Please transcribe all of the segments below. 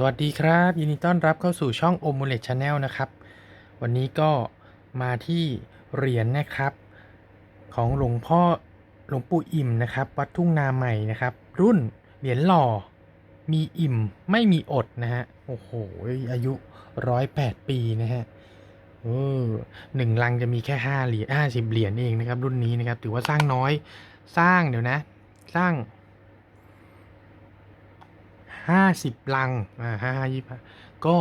สวัสดีครับ ยินดีต้อนรับเข้าสู่ช่อง o m u l e t Channel นะครับ วันนี้ก็มาที่เหรียญนะครับ ของหลวงพ่อหลวงปู่อิ่มนะครับ วัดทุ่งนาใหม่นะครับ รุ่นเหรียญหล่อมีอิ่มไม่มีอดนะฮะโอ้โหอายุร้อยแปดปีนะฮะเออหนึ่งลังจะมีแค่ห้าเหรียญห้าสิบเหรียญเองนะครับ รุ่นนี้นะครับ ถือว่าสร้างน้อยสร้างเดี๋ยวนะ สร้าง ห้าสิบลังอ่าห้ายี่ก็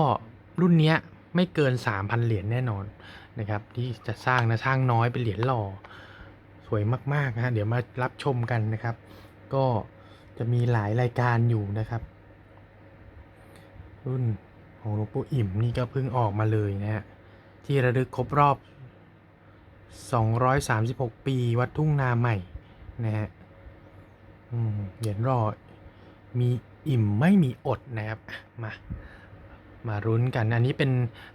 รุ่นเนี้ยไม่เกินสามพันเหรียญแน่นอนนะครับ ที่จะสร้างนะสร้างน้อยเป็นเหรียญหล่อสวยมากๆนะฮะเดี๋ยวมารับชมกันนะครับ ก็จะมีหลายรายการอยู่นะครับ รุ่นของหลวงปู่อิ่มนี่ก็เพิ่งออกมาเลยนะฮะที่ระลึกครบรอบ 236 ปีวัดทุ่งนาใหม่นะฮะเหรียญหล่อมี อิ่มไม่มีอดนะครับมามารุ้นกัน อันนี้เป็น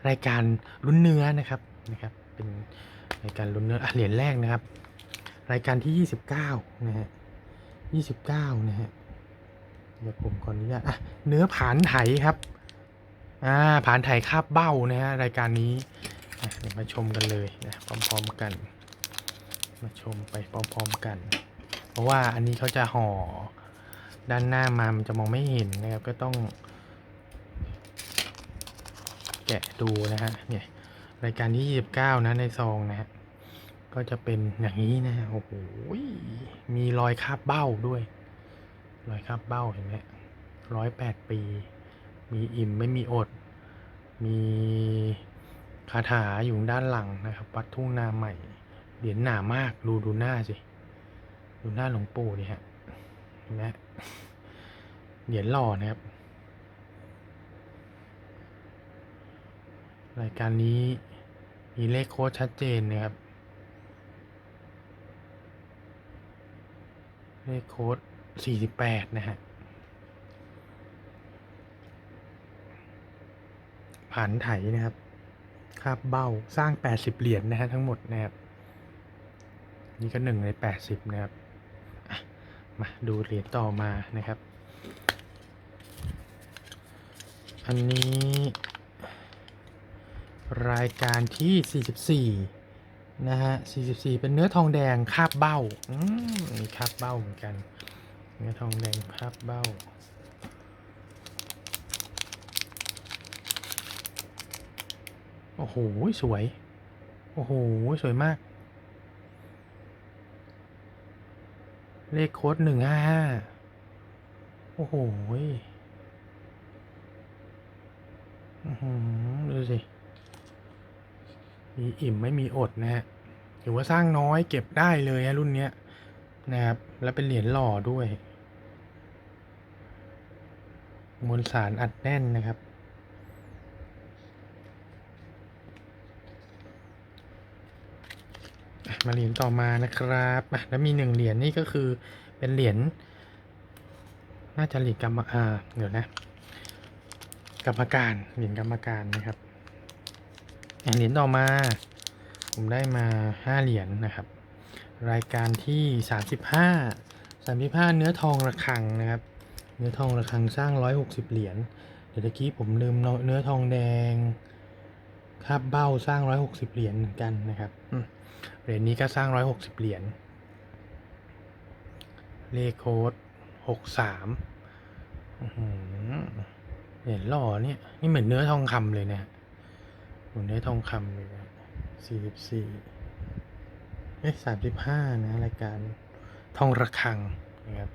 รายการลุ้นเนื้อนะครับนะครับ เป็นรายการลุ้นเนื้ออเหรียญแรกนะครับ รายการที่ 29นะฮะ29นะฮะเดี๋ยวผมขออนุญาตอะเนื้อผานไถครับอ่าผานไถคาบเบ้านะฮะรายการนี้เดี๋ยวมาชมกันเลยนะพร้อมๆกัน มาชมไปพร้อมๆกัน เพราะว่าอันนี้เขาจะห่อ ด้านหน้ามามันจะมองไม่เห็นนะครับ ก็ต้อง แกะดูนะฮะเนี่ยรายการที่ 29 นะในซองนะฮะก็จะเป็นอย่างนี้นะฮะโอ้โหมีรอยคาบเบ้าด้วย รอยคาบเบ้าเห็นไหมร้อยแปดปี มีอิ่มไม่มีอด มีคาถาอยู่ด้านหลังนะครับ วัดทุ่งนาใหม่เหรียญหนามาก ดูดูหน้าสิ ดูหน้าหลวงปู่นี่ฮะเห็นไหม เหรียญหล่อนะครับ รายการนี้มีเลขโค้ดชัดเจนนะครับ เลขโค้ด48 นะฮะ ผ่านไถนะครับคาบเบ้าสร้าง 80 เหรียญนะฮะทั้งหมดนะครับ นี่ก็หนึ่งใน 80 นะครับ มาดูเหรียญต่อมานะครับ อันนี้ รายการที่ 44 นะฮะ 44 เป็นเนื้อทองแดงคาบเบ้าอืมมีคาบเบ้าเหมือนกัน เนื้อทองแดงคาบเบ้าโอ้โห สวย โอ้โห สวยมาก เลขโค้ดหนึ่งห้าห้าโอ้โหดูสิ มีอิ่มไม่มีอดนะฮะถือว่าสร้างน้อยเก็บได้เลยฮะรุ่นเนี้ยนะครับ แล้วเป็นเหรียญหล่อด้วย มวลสารอัดแน่นนะครับ อะ มาเหรียญต่อมานะครับแล้วมีหนึ่งเหรียญนี่ก็คือเป็นเหรียญน่าจะเหรียญกรรมอ่าเดี๋ยวนะ กรรมการเหรียญกรรมการนะครับอะเหรียญต่อมา ผมได้มาห้าเหรียญนะครับ รายการที่สามสิบห้าสามสิบห้าเนื้อทองระฆังนะครับ เนื้อทองระฆังสร้างร้อยหกสิบเหรียญเดี๋ยวตะกี้ผมลืมเนื้อทองแดง คาบเบ้าสร้างร้อยหกสิบเหรียญเหมือนกันนะครับอืมเหรียญนี้ก็สร้างร้อยหกสิบเหรียญเลขโค้ดหกสามเหรียญหล่อเนี่ยนี่เหมือนเนื้อทองคำเลยนะเหมือนเนื้อทองคำเลยนะสี่สิบสี่เอ้สามสิบห้านะรายการทองระฆังนะครับ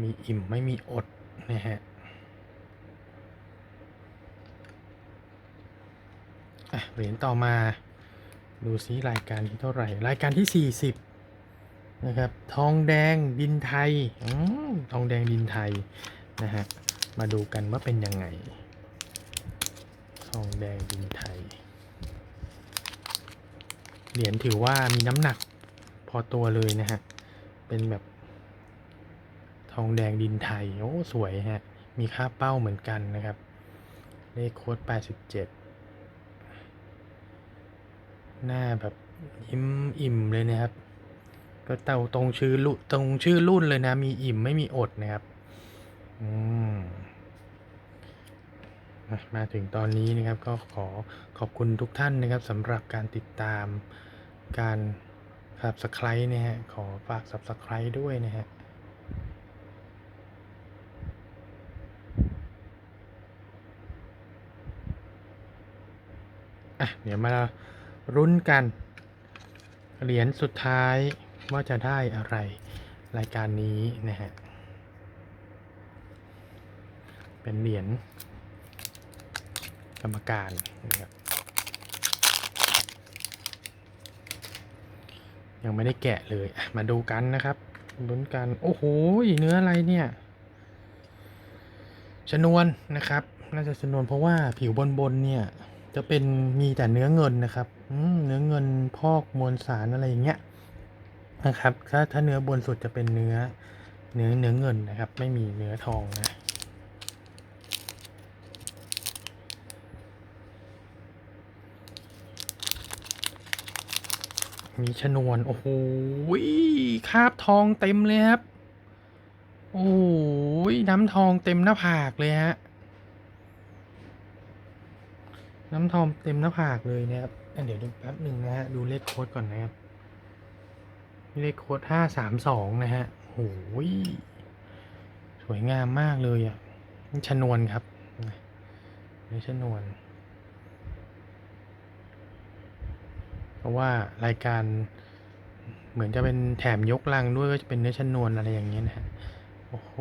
มีอิ่มไม่มีอดนะฮะ อะเหรียญต่อมาดูซิรายการที่เท่าไหร่ รายการที่ 40 นะครับ ทองแดงดินไทยอทองแดงดินไทยนะฮะมาดูกันว่าเป็นยังไง ทองแดงดินไทย เหรียญถือว่ามีน้ำหนักพอตัวเลยนะฮะ เป็นแบบ ทองแดงดินไทย โอ้ สวยฮะ มีค่าเป้าเหมือนกันนะครับ เลขโค้ด87 หน้าแบบยิ้มอิ่มเลยนะครับ ก็เต่าตรงชื่อรุ่นตรงชื่อรุ่นเลยนะ มีอิ่มไม่มีอดนะครับ อืมมาถึงตอนนี้นะครับก็ขอขอบคุณทุกท่านนะครับสำหรับการติดตามการ subscribe นะฮะขอฝาก subscribe ด้วยนะฮะอะเดี๋ยวมา รุ้นกัน เหรียญสุดท้ายว่าจะได้อะไรรายการนี้นะฮะ เป็นเหรียญกรรมการนะครับ ยังไม่ได้แกะเลย มาดูกันนะครับลุ้นกัน โอ้โห เนื้ออะไรเนี่ยชนวนนะครับ น่าจะชนวนเพราะว่าผิวบนบนเนี่ย จะเป็นมีแต่เนื้อเงินนะครับเนื้อเงินพอกมวลสารอะไรอย่างเงี้ยนะครับ ถ้าถ้าเนื้อบนสุดจะเป็นเนื้อเนื้อเนื้อเงินนะครับ ไม่มีเนื้อทองนะมีชนวน โอ้โหคาบทองเต็มเลยครับ โอ้ยน้ำทองเต็มหน้าผากเลยฮะ น้ำทองเต็มหน้าผากเลยนะครับเดี๋ยวดูแป๊บหนึ่งนะฮะ ดูเลขโค้ดก่อนนะครับ เลขโค้ดห้าสามสองนะฮะโอ้ยสวยงามมากเลยอะชนวนครับนี่ชนวน เพราะว่ารายการเหมือนจะเป็นแถมยกลังด้วยก็จะเป็นเนื้อชนวนอะไรอย่างเงี้ยนะฮะ โอ้โห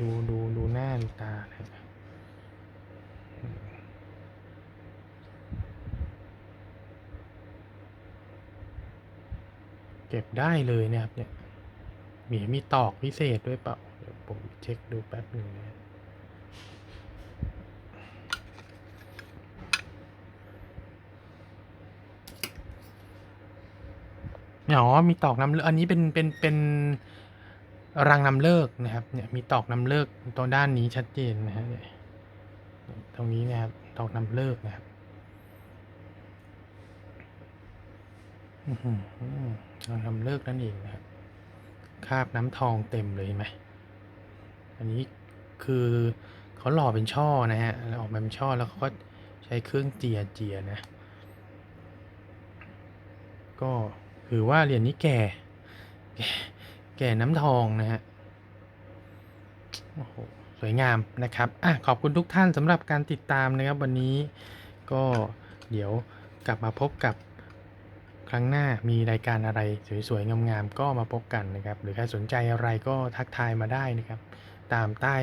ดูดูดูหน้าตาเลย เก็บได้เลยนะครับเนี่ยมีมีตอกพิเศษด้วยเปล่าเดี๋ยวผมเช็คดูแป๊บหนึ่งนะอ๋อมีตอกนำเลิกอันนี้เป็นเป็นเป็นรังนำเลิกนะครับ เนี่ยมีตอกนำเลิกตรงด้านนี้ชัดเจนนะฮะตรงนี้นะครับตอกนำเลิกนะครับ อื้อหือรังนำเลิกนั่นเองนะครับ คาบน้ำทองเต็มเลยไหม อันนี้คือเขาหล่อเป็นช่อนะฮะแล้วออกมาเป็นช่อแล้วเขาก็ใช้เครื่องเจียเจียนะ ก็ถือว่าเหรียญนี้แก่แก่ แก่น้ำทองนะฮะ โอ้โห สวยงามนะครับ อะ ขอบคุณทุกท่านสำหรับการติดตามนะครับ วันนี้ก็เดี๋ยวกลับมาพบกับ ครั้งหน้ามีรายการอะไรสวยๆงามๆก็มาพบกันนะครับ หรือใครสนใจอะไรก็ทักทายมาได้นะครับ ตามใต้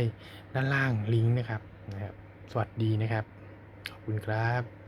ด้านล่างลิงก์นะครับนะครับ สวัสดีนะครับ ขอบคุณครับ